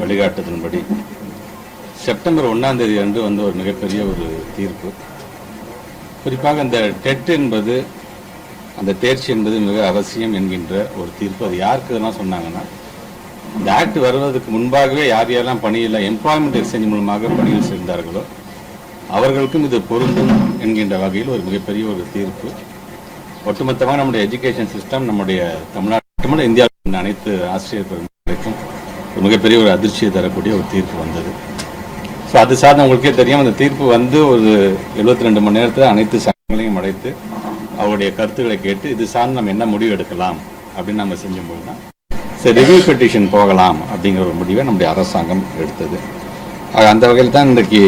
வழிகாட்டுதலின்படி செப்டம்பர் ஒன்றாம் தேதி அன்று வந்து ஒரு மிகப்பெரிய ஒரு தீர்ப்பு. குறிப்பாக இந்த டெட் என்பது அந்த தேர்ச்சி என்பது மிக அவசியம் என்கின்ற ஒரு தீர்ப்பு. அது யாருக்கு இதெல்லாம் சொன்னாங்கன்னா இந்த ஆக்ட் வருவதற்கு முன்பாகவே யார் யாரெல்லாம் பணியில் எம்ப்ளாய்மெண்ட் எக்ஸ்சேஞ்ச் மூலமாக பணியில் சேர்ந்தார்களோ அவர்களுக்கும் இது பொருந்தும் என்கின்ற வகையில் ஒரு மிகப்பெரிய ஒரு தீர்ப்பு. ஒட்டுமொத்தமாக நம்முடைய எஜுகேஷன் சிஸ்டம் நம்முடைய தமிழ்நாட்டு மட்டுமல்ல இந்தியாவில் அனைத்து ஆசிரியர்களுக்கும் மிகப்பெரிய ஒரு அதிர்ச்சியை தரக்கூடிய ஒரு தீர்ப்பு வந்தது. ஸோ அது சார்ந்த உங்களுக்கே தெரியும் அந்த தீர்ப்பு வந்து ஒரு 72 ரெண்டு மணி நேரத்தில் அனைத்து சங்கங்களையும் அடைத்து அவருடைய கருத்துக்களை கேட்டு இது சார்ந்து நம்ம என்ன முடிவு எடுக்கலாம் அப்படின்னு நம்ம செஞ்சும்போது தான் சரி ரிவ்யூ பெட்டிஷன் போகலாம் அப்படிங்கிற ஒரு முடிவை நம்முடைய அரசாங்கம் எடுத்தது. அந்த வகையில் தான் இன்றைக்கு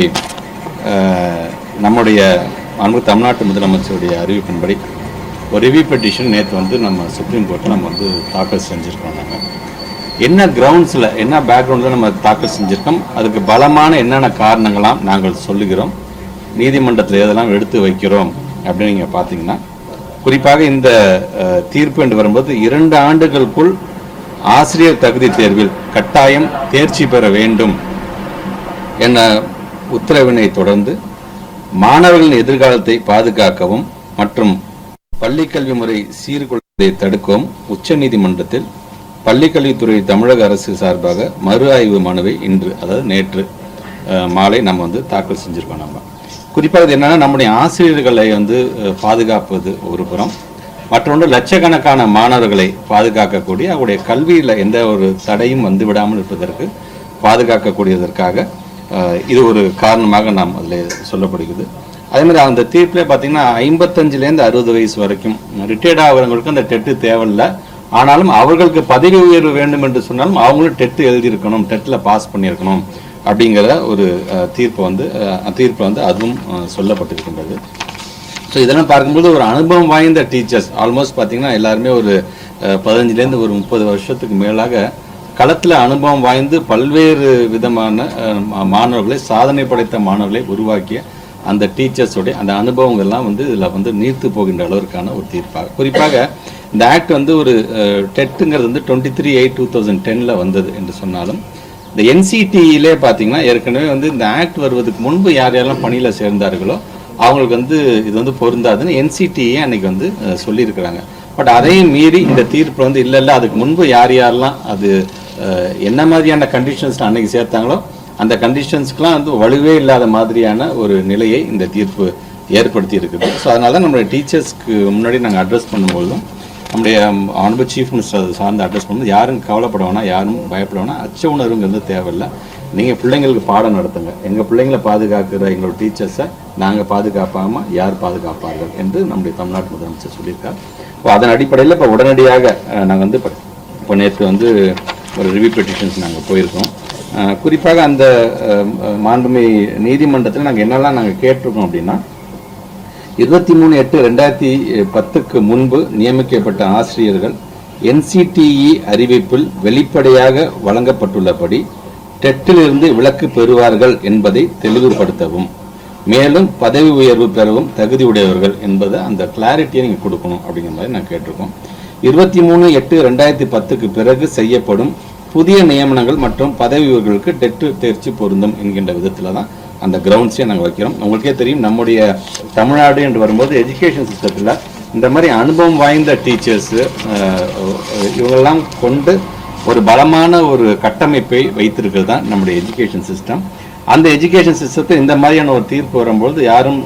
நம்முடைய அன்பு தமிழ்நாட்டு முதலமைச்சருடைய அறிவிப்பின்படி ஒரு ரிவ்யூ பெட்டிஷன் நேற்று வந்து நம்ம சுப்ரீம் கோர்ட்டில் நம்ம வந்து தாக்கல் செஞ்சுருக்கோம் நாங்கள் என்ன கிரவுண்ட்ஸில் என்ன பேக்ரவுண்டில் நம்ம தாக்கல் செஞ்சுருக்கோம்? அதுக்கு பலமான என்னென்ன காரணங்களாம் நாங்கள் சொல்லுகிறோம். நீதிமன்றத்தில் எதெல்லாம் எடுத்து வைக்கிறோம் அப்படின்னு நீங்கள் பார்த்தீங்கன்னா குறிப்பாக இந்த தீர்ப்பு என்று வரும்போது இரண்டு ஆண்டுகளுக்குள் ஆசிரியர் தகுதி தேர்வில் கட்டாயம் தேர்ச்சி பெற வேண்டும் என உத்தரவினை தொடர்ந்து மாணவர்களின் எதிர்காலத்தை பாதுகாக்கவும் மற்றும் பள்ளிக்கல்வி முறை சீர்குலைவதை தடுக்கவும் உச்சநீதிமன்றத்தில் பள்ளிக்கல்வித்துறை தமிழக அரசு சார்பாக மறு ஆய்வு மனுவை இன்று அதாவது நேற்று மாலை நம்ம வந்து தாக்கல் செஞ்சுருக்கோம் நம்ம. குறிப்பாக இது என்னென்னா நம்முடைய ஆசிரியர்களை வந்து பாதுகாப்பது ஒரு புறம். மற்றொன்று லட்சக்கணக்கான மாணவர்களை பாதுகாக்கக்கூடிய அவருடைய கல்வியில் எந்த ஒரு தடையும் வந்து விடாமல் இருப்பதற்கு பாதுகாக்கக்கூடியதற்காக இது ஒரு காரணமாக நாம் அதில் சொல்லப்படுகிறது. அதே மாதிரி அந்த தீர்ப்பில் பார்த்தீங்கன்னா ஐம்பத்தஞ்சுலேருந்து அறுபது வயசு வரைக்கும் ரிட்டையர்ட் ஆகிறவங்களுக்கு அந்த டெட்டு தேவையில்லை. ஆனாலும் அவர்களுக்கு பதவி உயர்வு வேண்டும் என்று சொன்னாலும் அவங்களும் டெட்டு எழுதியிருக்கணும் டெட்டில் பாஸ் பண்ணியிருக்கணும் அப்படிங்கிற ஒரு தீர்ப்பு வந்து தீர்ப்பு வந்து அதுவும் சொல்லப்பட்டிருக்கின்றது. ஸோ இதெல்லாம் பார்க்கும்போது ஒரு அனுபவம் வாய்ந்த டீச்சர்ஸ் ஆல்மோஸ்ட் பார்த்தீங்கன்னா எல்லாருமே ஒரு பதினஞ்சுலேருந்து ஒரு முப்பது வருஷத்துக்கு மேலாக களத்தில் அனுபவம் வாய்ந்து பல்வேறு விதமான மாணவர்களை சாதனை படைத்த மாணவர்களை உருவாக்கிய அந்த டீச்சர்ஸோடைய அந்த அனுபவங்கள்லாம் வந்து இதில் வந்து நீர்த்து போகின்ற அளவிற்கான ஒரு தீர்ப்பாக. குறிப்பாக இந்த ஆக்ட் வந்து ஒரு டெட்டுங்கிறது வந்து twenty three eight two thousand டெனில் வந்தது என்று சொன்னாலும் இந்த என்சிடியிலே பார்த்தீங்கன்னா ஏற்கனவே வந்து இந்த ஆக்ட் வருவதுக்கு முன்பு யார் யாரெல்லாம் பணியில் சேர்ந்தார்களோ அவங்களுக்கு வந்து இது வந்து பொருந்தாதுன்னு என்சிடியே அன்னைக்கு வந்து சொல்லியிருக்கிறாங்க. பட் அதையும் மீறி இந்த தீர்ப்பு வந்து இல்லை இல்லை அதுக்கு முன்பு யார் யாரெல்லாம் அது என்ன மாதிரியான கண்டிஷன்ஸ் அன்னைக்கு சேர்த்தாங்களோ அந்த கண்டிஷன்ஸ்க்குலாம் வந்து வலுவே இல்லாத மாதிரியான ஒரு நிலையை இந்த தீர்ப்பு ஏற்படுத்தி இருக்குது ஸோ அதனால தான் நம்மளுடைய டீச்சர்ஸ்க்கு முன்னாடி நாங்கள் அட்ரஸ் பண்ணும்போதும் நம்முடைய ஆனபு சீஃப் மினிஸ்டர் அதை சார்ந்து அட்ரஸ் பண்ணும்போது யாரும் கவலைப்பட வேணாம் யாரும் பயப்பட வேணாம். அச்ச உணர்வுங்கிறது தேவையில்லை. நீங்கள் பிள்ளைங்களுக்கு பாடம் நடத்துங்க. எங்கள் பிள்ளைங்களை பாதுகாக்கிற எங்களோட டீச்சர்ஸை நாங்கள் பாதுகாப்பாமல் யார் பாதுகாப்பார்கள் என்று நம்முடைய தமிழ்நாட்டு முதலமைச்சர் சொல்லியிருக்கார். இப்போ அதன் அடிப்படையில் இப்போ உடனடியாக நாங்கள் வந்து இப்போ நேற்று வந்து ஒரு ரிவ்யூ பெட்டிஷன்ஸ் நாங்கள் போயிருக்கோம். குறிப்பாக அந்த மாண்புமை நீதிமன்றத்தில் நாங்கள் என்னெல்லாம் நாங்கள் கேட்டிருக்கோம் அப்படின்னா இருபத்தி மூணு எட்டு ரெண்டாயிரத்தி பத்துக்கு முன்பு நியமிக்கப்பட்ட ஆசிரியர்கள் என்சிடிஇ அறிவிப்பில் வெளிப்படையாக வழங்கப்பட்டுள்ளபடி டெட்டிலிருந்து விலக்கு பெறுவார்கள் என்பதை தெளிவுபடுத்தவும் மேலும் பதவி உயர்வு பெறவும் தகுதியுடையவர்கள் என்பதை அந்த கிளாரிட்டியை நீங்கள் கொடுக்கணும் அப்படிங்கிற மாதிரி நான் கேட்டிருக்கோம். இருபத்தி மூணு எட்டு ரெண்டாயிரத்தி பத்துக்கு பிறகு செய்யப்படும் புதிய நியமனங்கள் மற்றும் பதவி உயர்வுகளுக்கு டெட்டு தேர்ச்சி பொருந்தும் என்கின்ற விதத்தில் தான் அந்த கிரவுண்ட்ஸே நாங்கள் வைக்கிறோம். உங்களுக்கே தெரியும் நம்முடைய தமிழ்நாடு என்று வரும்போது எஜுகேஷன் சிஸ்டத்தில் இந்த மாதிரி அனுபவம் வாய்ந்த டீச்சர்ஸு இவங்கெல்லாம் கொண்டு ஒரு பலமான ஒரு கட்டமைப்பை வைத்திருக்கிறது தான் நம்முடைய எஜுகேஷன் சிஸ்டம் அந்த எஜுகேஷன் சிஸ்டத்தை இந்த மாதிரியான ஒரு தீர்ப்பு வரும்பொழுது யாரும்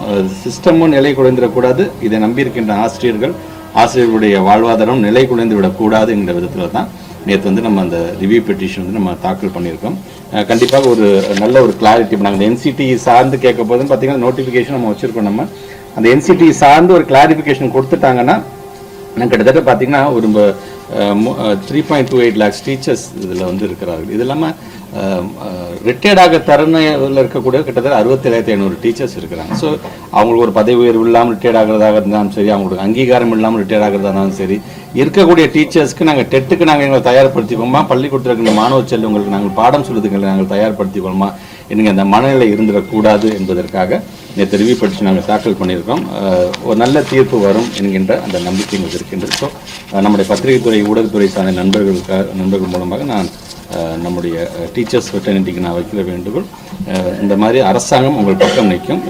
சிஸ்டமும் நிலை குலைந்துடக்கூடாது. இதை நம்பியிருக்கின்ற ஆசிரியர்கள் ஆசிரியர்களுடைய வாழ்வாதாரம் நிலை குலைந்து விடக்கூடாது என்ற விதத்தில் தான் நேற்று வந்து நம்ம அந்த ரிவ்யூ பெட்டிஷன் வந்து நம்ம தாக்கல் பண்ணியிருக்கோம். கண்டிப்பாக ஒரு நல்ல ஒரு கிளாரிட்டி நாங்கள் என்சிடி சார்ந்து கேட்க போதும் பார்த்தீங்கன்னா நோட்டிஃபிகேஷன் நம்ம வச்சுருக்கோம் நம்ம. அந்த என்சிடி சார்ந்து ஒரு கிளாரிஃபிகேஷன் கொடுத்துட்டாங்கன்னா நான் கிட்டத்தட்ட பார்த்தீங்கன்னா ஒரு three point two eight lakhs teachers இதில் வந்து இருக்கிறார்கள். இது இல்லாமல் ரிட்டையர்டாக தருணையில் இருக்கக்கூடிய கிட்டத்தட்ட அறுபத்தேழாயிரத்தி ஐநூறு டீச்சர்ஸ் இருக்கிறாங்க. ஸோ அவங்களுக்கு ஒரு பதவி உயர்வு இல்லாமல் ரிட்டையர்ட் ஆகிறதாக இருந்தாலும் சரி அவங்களுக்கு அங்கீகாரம் இல்லாமல் ரிட்டையர்ட் ஆகிறதா இருந்தாலும் சரி இருக்கக்கூடிய டீச்சர்ஸ்க்கு நாங்கள் டெட்டுக்கு நாங்கள் எங்களை தயார்படுத்திக்கோமா? பள்ளிக்கூடத்தில் இருக்கிற மாணவ செல்வங்களுக்கு நாங்கள் பாடம் சொல்லுதுங்களை நாங்கள் தயார்படுத்திக்கொள்மா எனக்கு அந்த மனநிலை இருந்துடக்கூடாது என்பதற்காக நேற்று ரிவ்யூ படித்து நாங்கள் தாக்கல் பண்ணியிருக்கோம். ஒரு நல்ல தீர்ப்பு வரும் என்கின்ற அந்த நம்பிக்கை எங்களுக்கு இருக்கின்றது. ஸோ நம்முடைய பத்திரிகைத்துறை ஊடகத்துறை சார்ந்த நண்பர்களுக்காக நண்பர்கள் மூலமாக நான் நம்முடைய டீச்சர்ஸ் வெட்டர்னிட்டிக்கு நான் வைக்கிற வேண்டுகோள் இந்த மாதிரி அரசாங்கம் உங்கள் பக்கம் நிற்கும்.